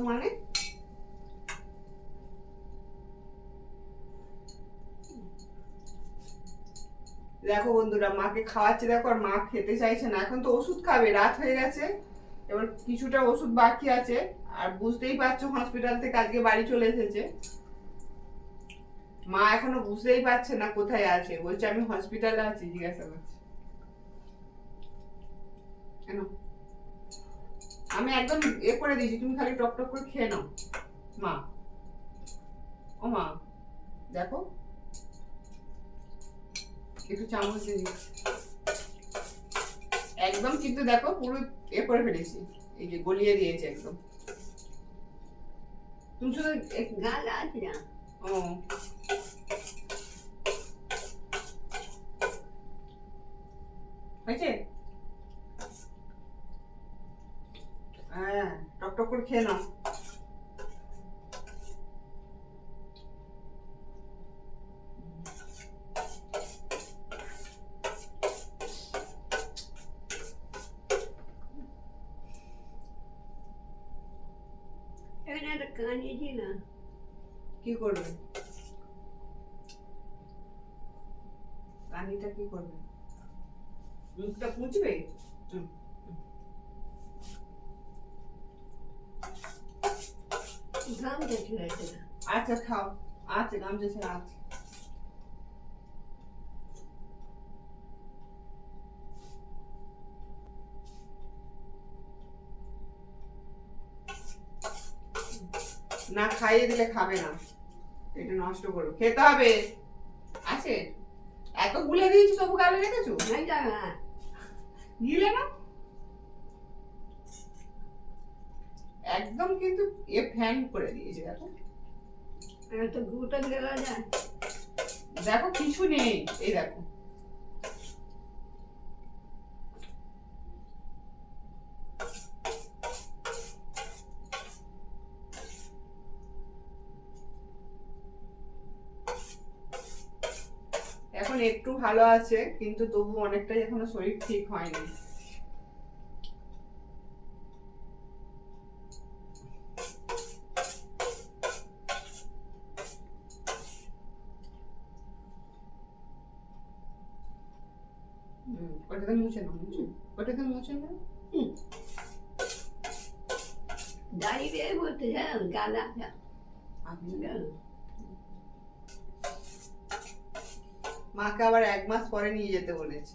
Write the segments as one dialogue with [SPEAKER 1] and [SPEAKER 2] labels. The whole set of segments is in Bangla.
[SPEAKER 1] মানে দেখো বন্ধুরা, মাকে খাওয়াচ্ছে, দেখো, আর মা খেতে চাইছে না। এখন তো ওষুধ খাবে, রাত হয়ে গেছে। এবার কিছুটা ওষুধ বাকি আছে। আর বুঝতেই পারছ হসপিটাল থেকে আজকে বাড়ি চলে এসেছে। মা এখনও বুঝতেই পারছে না কোথায় আছে। বলছে, আমি হসপিটালে আছি। জিজ্ঞাসা করছি। কেন? আমি একদম এ করে দিয়েছি তুমি খালি টক টক করে খেয়ে নাও। মা। ও মা দেখো। একটু চামচ দিয়ে দিচ্ছি। একদম কিন্তু দেখো পুরো এ করে ফেলেছি এই যে গলিয়ে দিয়েছে একদম। তুমি শুধু এক-
[SPEAKER 2] গাল আছে না।
[SPEAKER 1] ও। হয়েছে হ্যাঁ টক টক করে খেয়ে নাও।
[SPEAKER 2] এখানে একটা কানিয়েছি না।
[SPEAKER 1] কি করবে? রানীটা কি করবে? মুখটা পুঁছবে হুম। আচ্ছা খাও আছে গামছা ছেড়ে আছে না খাইয়ে দিলে খাবে না। এটা নষ্ট করো। খেতে হবে। আছে? এত গুলে দিয়েছি তবু গালে রেখেছো? গিলে না? একদম কিন্তু এ ফ্যান করে দিয়েছে দেখো।
[SPEAKER 2] একটা গুটা গেলা যায়
[SPEAKER 1] দেখো কিছু নেই এই দেখো। এখন একটু ভালো আছে কিন্তু তবু অনেকটাই এখনও শরীর ঠিক হয়নি। হুম, ওটাতে মুছে নাও মুছে ওটাতে মুছে নাও
[SPEAKER 2] দাঁড়িয়ে বলতে যায় গাল
[SPEAKER 1] আপনি মাকে আবার এক মাস পরে নিয়ে যেতে বলেছে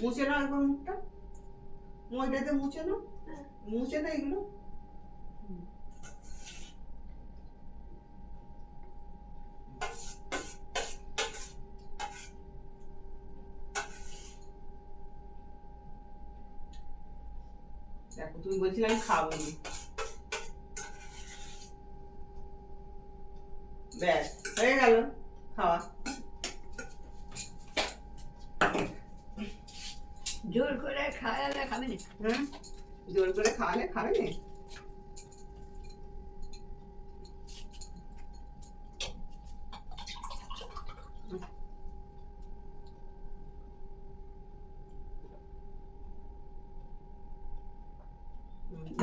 [SPEAKER 1] মুছে নাও একবার মুখটা মইটাতে মুছে নাও মুছে না এগুলো দেখো তুমি বলছিলে আমি খাব না ব্যাস হয়ে গেল খাওয়া।
[SPEAKER 2] জোর করে খাওয়ালে খাবে না।
[SPEAKER 1] হুম? জোর করে খাওয়ালে খাবে না?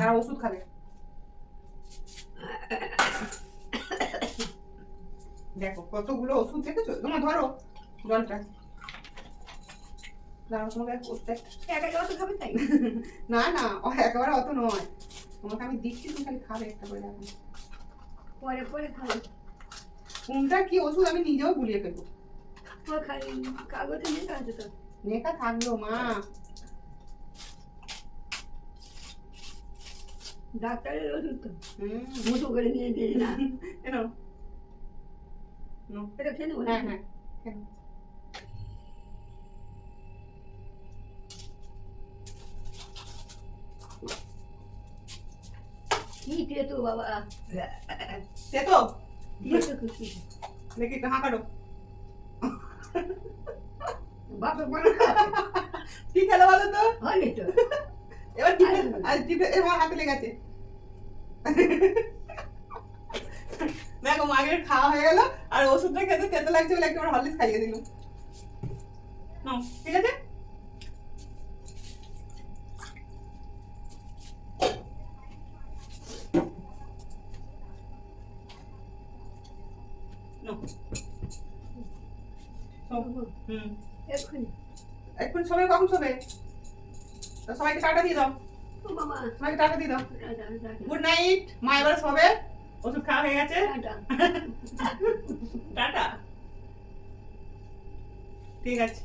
[SPEAKER 1] আর ওষুধ খাবে। দেখো কতগুলো ওষুধ দেখেছ? তোমার ধরো জলটা। না না একেবারে অত নয়। তোমাকে আমি দিচ্ছি তুমি খালি খাবে একটা করে
[SPEAKER 2] পরে পরে খাবে।
[SPEAKER 1] কোনটা কি ওষুধ আমি নিজেও গুলিয়ে ফেলব।
[SPEAKER 2] কাগজে আছে তো।
[SPEAKER 1] নেকা থাকল মা।
[SPEAKER 2] ডাক্তারের ওষুধ তো মুঠো করে নিয়ে দিয়ে না
[SPEAKER 1] এনো নো
[SPEAKER 2] এটা খেয়ে নেব
[SPEAKER 1] হ্যাঁ হ্যাঁ
[SPEAKER 2] কি তেতো বাবা
[SPEAKER 1] সে তো
[SPEAKER 2] তেতো
[SPEAKER 1] দেখি একটু হাঁকারো
[SPEAKER 2] বাপের মনে খাবে
[SPEAKER 1] কি খেলো বলো তো
[SPEAKER 2] হয়নি তো
[SPEAKER 1] আর টিপে এবার হাতে লেগেছে দেখো মাগের খাওয়া হয়ে গেল আর ওষুধটা খেতে লাগছে বলে একেবারে হরলিক্স খাইয়ে দিল। ঠিক আছে? এখন সবাই কখন শোবে সবাইকে টাটা দিয়ে দাও।
[SPEAKER 2] বাবা
[SPEAKER 1] দিয়ে দাও। গুড নাইট মা এবার সবে ওষুধ খাওয়া হয়ে গেছে। টাটা। ঠিক আছে।